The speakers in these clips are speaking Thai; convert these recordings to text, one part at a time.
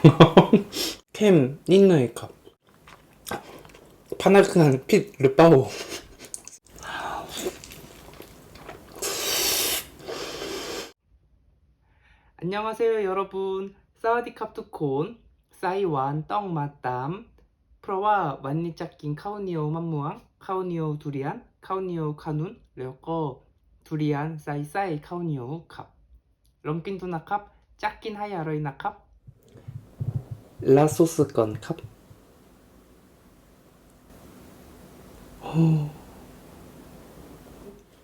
캠 닌너의 컵. 파나크난 핏 르파오. 안녕하세요 여러분. 사와디캅투콘 사이완 떡맛담 프로와 완니짝긴 카우니오 만무왕 카우니오 두리안 카우니오 카눈 레오꺼 두리안 사이사이 카우니오 캅 럼킨 두나캅 짝긴 하이 아로이나캅 ラストス còn khóc oh.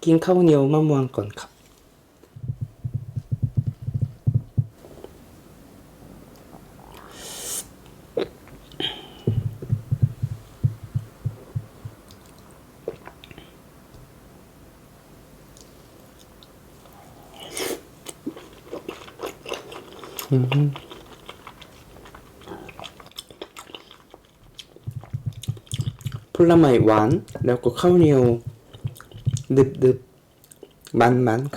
Kiên khâu nhiều mà Hoàng còn khóc Mm-hmm. 플라마이1 그래갖고 카우니오 늪늪 만만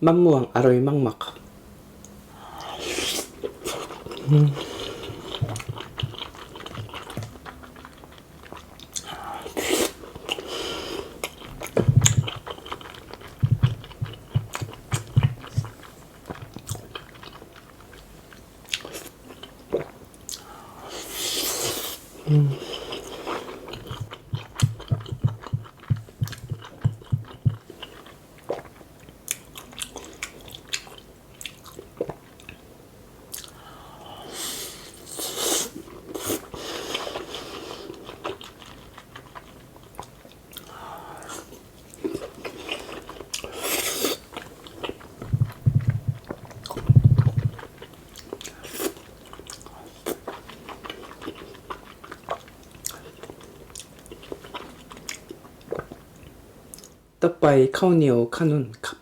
맘무왕 아로이 막막 음. 嗯。ับไปข้าวเหนียวขนุนครับ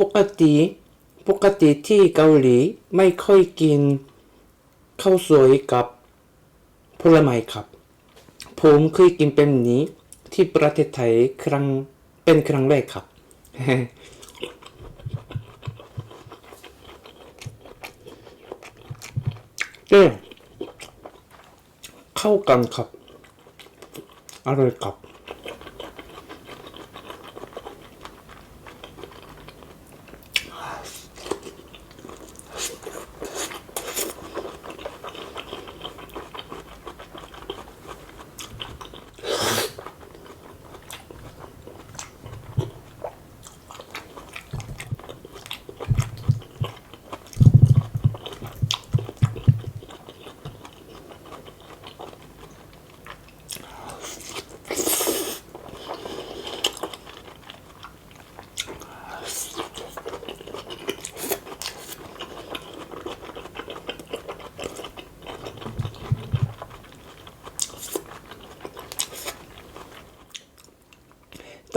ปกติปกติที่เกาหลีไม่ค่อยกินข้าวสวยกับผลไม้ครับ ผมเคยกินเป็นนี้ที่ประเทศไทยครั้งเป็นครั้งแรกครับ เออเข้ากันครับ อร่อยครับ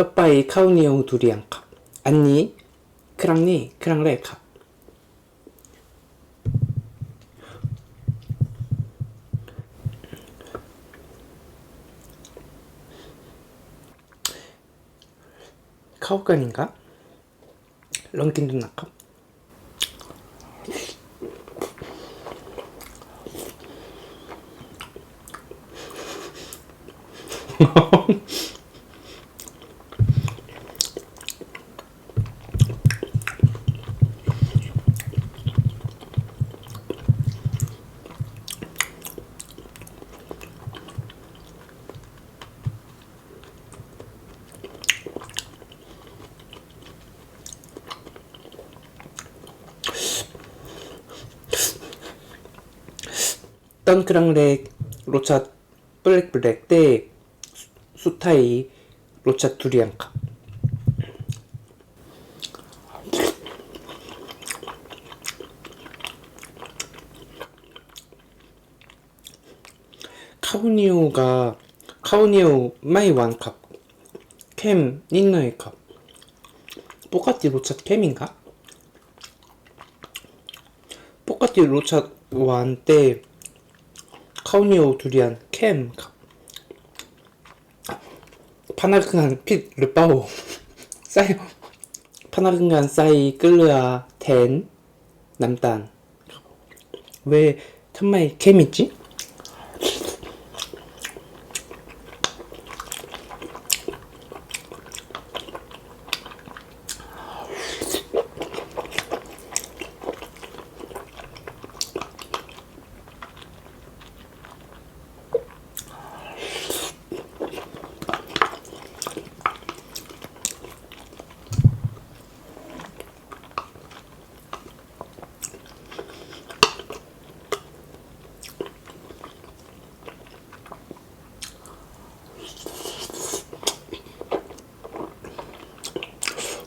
ต่อไปข้าวเหนียวทุเรียนครับ อันนี้ครั้งนี้ครั้งแรกครับ เข้ากันครับลองกินดูนะครับ 던크랑렉 로차 블랙블랙 대 수타이 로차 두리안카 카우니오가 카우니오 마이 완컵 캠 닌너의 컵 똑같이 로차 캠인가? 똑같이 로차 완때 카오니오 두리안 캠 파나르간 핏 르파오 싸이 파나르간 싸이 끌르아 텐 남단 왜 천마에 캠 있지?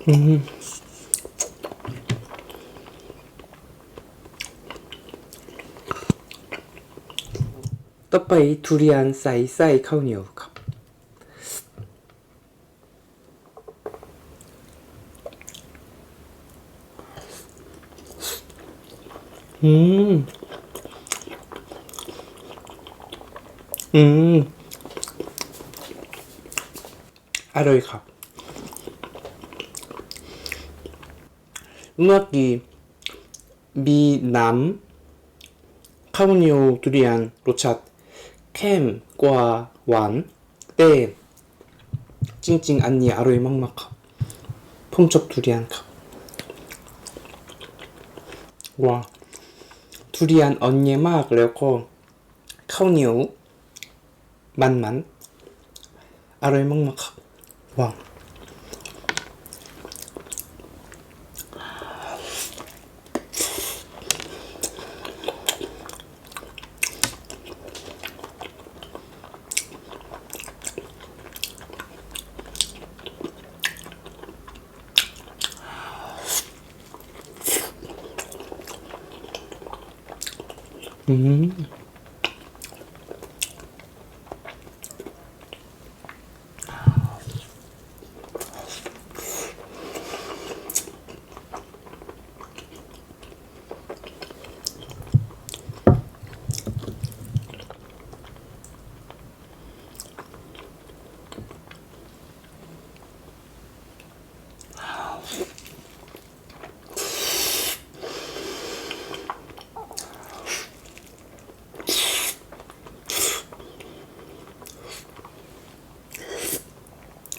ต่อไปทุเรียนใส่ไส้ข้าวเหนียวครับ อืม อืม อร่อยครับ 음악이 미남 카오니오 두리안 로찻 캠과 완때 찡찡 안니 아로이 막막함 폼첩 두리안 컵와 두리안 언니 막 레오코 카오니오 만만 아로이 막막함 와. 嗯。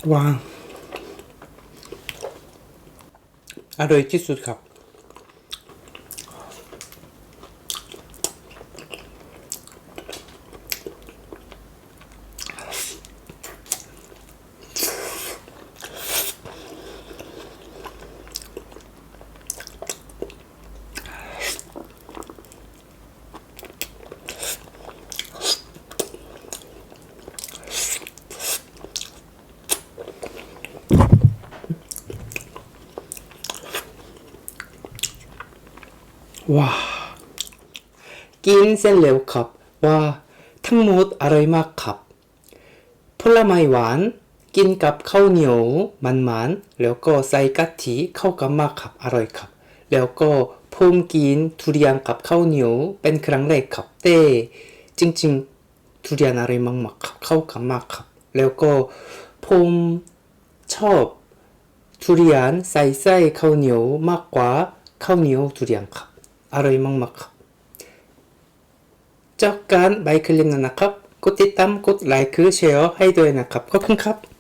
ว้าอร่อยที่สุดครับ ว้ากินเส้นเร็วครับ ว่าทั้งหมดอร่อยมากครับผลไม้หวานกินกับข้าวเหนียวมันๆแล้วก็ใส่กะทิเข้ากันมากครับอร่อยครับ แล้วก็ผมกินทุเรียนกับข้าวเหนียวเป็นครั้งแรกครับแต่จริงๆทุเรียนอร่อยมากๆครับเข้ากันมากครับ แล้วก็ผมชอบทุเรียนใส่ไส้ข้าวเหนียวมากกว่าข้าวเหนียวทุเรียนครับ 아로이 먹먹컵. 쩍간 마이클린 나나컵 꽃띠땀 꽃라이크 쉐어 하이도에 나컵 커큰컵.